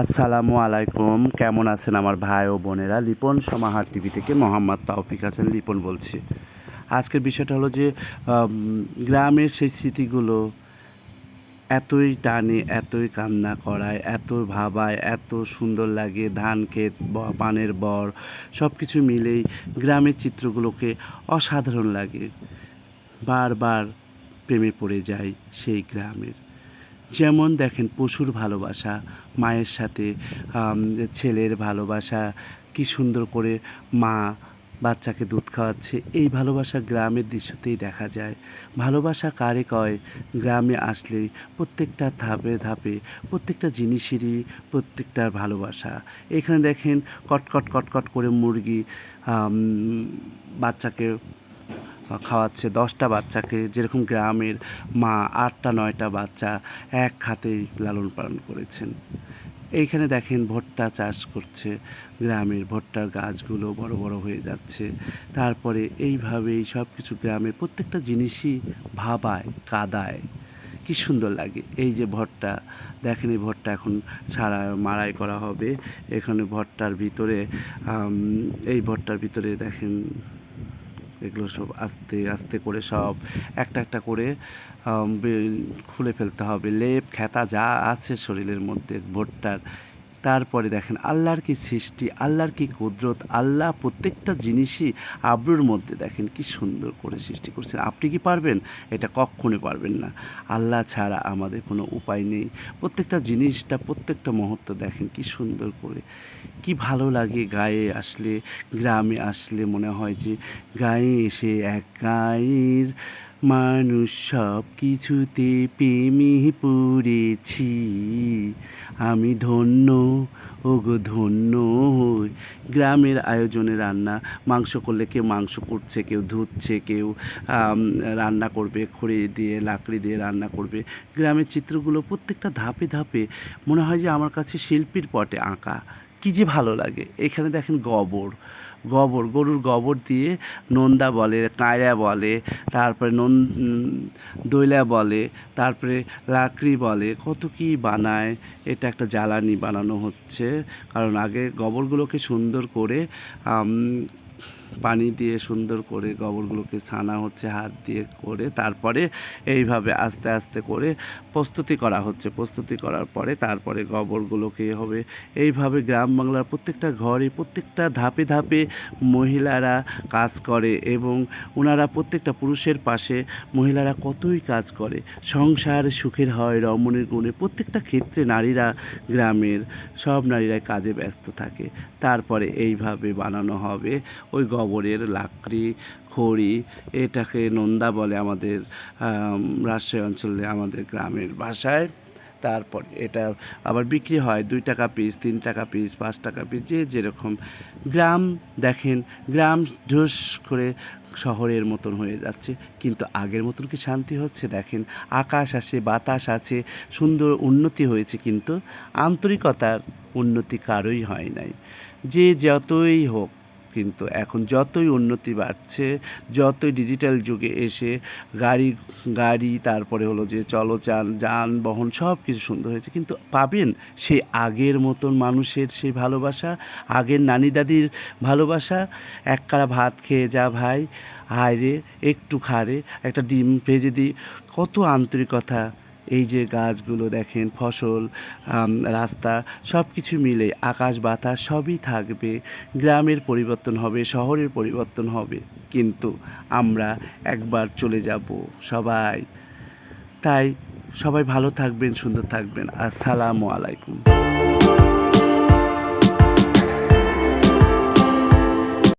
আসসালামু আলাইকুম। কেমন আছেন আমার ভাই ও বোনেরা? লিপন সমাহার টিভি থেকে মোহাম্মদ তাওফিক আছেন, লিপন বলছি। আজকের বিষয়টা হলো যে গ্রামের সেই স্মৃতিগুলো এতই টানে, এতই কান্না করায়, এত ভাবায়, এত সুন্দর লাগে ধান ক্ষেত পানের বর সব কিছু মিলেই গ্রামের চিত্রগুলোকে অসাধারণ লাগে। বারবার প্রেমে পড়ে যায় সেই গ্রামের। যেমন দেখেন পশুর ভালোবাসা, মায়ের সাথে ছেলের ভালোবাসা, কি সুন্দর করে মা বাচ্চাকে দুধ খাওয়াচ্ছে, এই ভালোবাসা গ্রামের দৃশ্যতেই দেখা যায়। ভালোবাসা কারে কয়? গ্রামে আসলেই প্রত্যেকটা ধাপে ধাপে প্রত্যেকটা জিনিসেরই প্রত্যেকটার ভালোবাসা। এখানে দেখেন কটকট কটকট করে মুরগি বাচ্চাকে খাওয়াচ্ছে, দশটা বাচ্চাকে যেরকম গ্রামের মা আটটা, নয়টা বাচ্চা এক খাতেই লালন পালন করেছেন। এইখানে দেখেন ভুট্টা চাষ করছে, গ্রামের ভুট্টার গাছগুলো বড় বড় হয়ে যাচ্ছে। তারপরে এইভাবেই সব কিছু গ্রামের প্রত্যেকটা জিনিসই ভাবায়, কাদায়। কি সুন্দর লাগে। এই যে ভট্টা, দেখেন এই ভট্টা এখন সারা মাড়াই করা হবে। এখানে ভট্টার ভিতরে এই ভট্টার ভিতরে দেখেন এগুলো সব আস্তে আস্তে করে সব একটা একটা করে খুলে ফেলতে হবে। লেপ, খেতা যা আছে শরীরের মধ্যে, ভুট্টার। তারপরে দেখেন, আল্লাহর কি সৃষ্টি, আল্লাহর কি কুদরত, আল্লাহ প্রত্যেকটা জিনিসই আব্রুর মধ্যে দেখেন কি সুন্দর করে সৃষ্টি করছেন। আপনি কি পারবেন? এটা কক্ষণে পারবেন না। আল্লাহ ছাড়া আমাদের কোনো উপায় নেই। প্রত্যেকটা জিনিসটা, প্রত্যেকটা মুহূর্ত দেখেন কি সুন্দর করে, কি ভালো লাগে গায়ে আসলে, গ্রামে আসলে মনে হয় যে গায়ে এসে এক গায়ের মানুষ সব কিছুতে প্রেমে পড়েছি। আমি ধন্য ও গো ধন্য হই। গ্রামের আয়োজনে রান্না, মাংস করলে কেউ মাংস করছে কেউ ধুচ্ছে, কেউ রান্না করবে, খড়ি দিয়ে, লাকড়ি দিয়ে রান্না করবে। গ্রামের চিত্রগুলো প্রত্যেকটা ধাপে ধাপে মনে হয় যে আমার কাছে শিল্পীর পটে আঁকা। কী যে ভালো লাগে। এখানে দেখেন গোবর গোবর, গরুর গোবর দিয়ে নন্দা বলে, কায়রা বলে, তারপরে নন দইলা বলে, তারপরে লাকড়ি বলে, কত কি বানায়, এটা একটা জ্বালানি বানানো হচ্ছে। কারণ আগে গোবরগুলোকে সুন্দর করে পানি দিয়ে সুন্দর করে গোবরগুলোকে ছানা হচ্ছে, হাত দিয়ে করে তারপরে এইভাবে আস্তে আস্তে করে প্রস্তুতি করা হচ্ছে। প্রস্তুতি করার পরে তারপরে গোবরগুলোকে হবে। এইভাবে গ্রাম বাংলার প্রত্যেকটা ঘরে, প্রত্যেকটা ধাপে ধাপে মহিলারা কাজ করে এবং ওনারা প্রত্যেকটা পুরুষের পাশে মহিলারা কতই কাজ করে। সংসার সুখের হয়, রমণের গুণে প্রত্যেকটা ক্ষেত্রে নারীরা গ্রামের সব নারীরাই কাজে ব্যস্ত থাকে। তারপরে এইভাবে বানানো হবে। ওই গোবরের লাকড়ি, খড়ি, এটাকে নন্দা বলে আমাদের রাজশাহী অঞ্চলে আমাদের গ্রামের ভাষায়। তারপর এটা আবার বিক্রি হয় দুই টাকা পিস তিন টাকা পিস পাঁচ টাকা পিস যে যেরকম। গ্রাম দেখেন, গ্রাম ঢুস করে শহরের মতন হয়ে যাচ্ছে। কিন্তু আগের মতন কি শান্তি হচ্ছে? দেখেন, আকাশ আছে বাতাস আছে, সুন্দর উন্নতি হয়েছে কিন্তু আন্তরিকতার উন্নতি কারোই হয় নাই। যে যতই হোক কিন্তু এখন যতই উন্নতি বাড়ছে, যতই ডিজিটাল যুগে এসে গাড়ি গাড়ি, তারপরে হলো যে চলচান যানবাহন সব কিছু সুন্দর হয়েছে। কিন্তু পাবেন সেই আগের মতন মানুষের সেই ভালোবাসা, আগের নানি দাদির ভালোবাসা। এক কারা ভাত খেয়ে যা ভাই, হায় রে, একটু খারে, একটা ডিম ভেজে দিই। কত আন্তরিকতা এই যে গাছগুলো দেখেন, ফসল রাস্তা সব কিছু মিলে আকাশ, বাতাস সবই থাকবে, গ্রামের পরিবর্তন হবে, শহরের পরিবর্তন হবে, কিন্তু আমরা একবার চলে যাব সবাই। তাই সবাই ভালো থাকবেন, সুন্দর থাকবেন। আসসালামু আলাইকুম।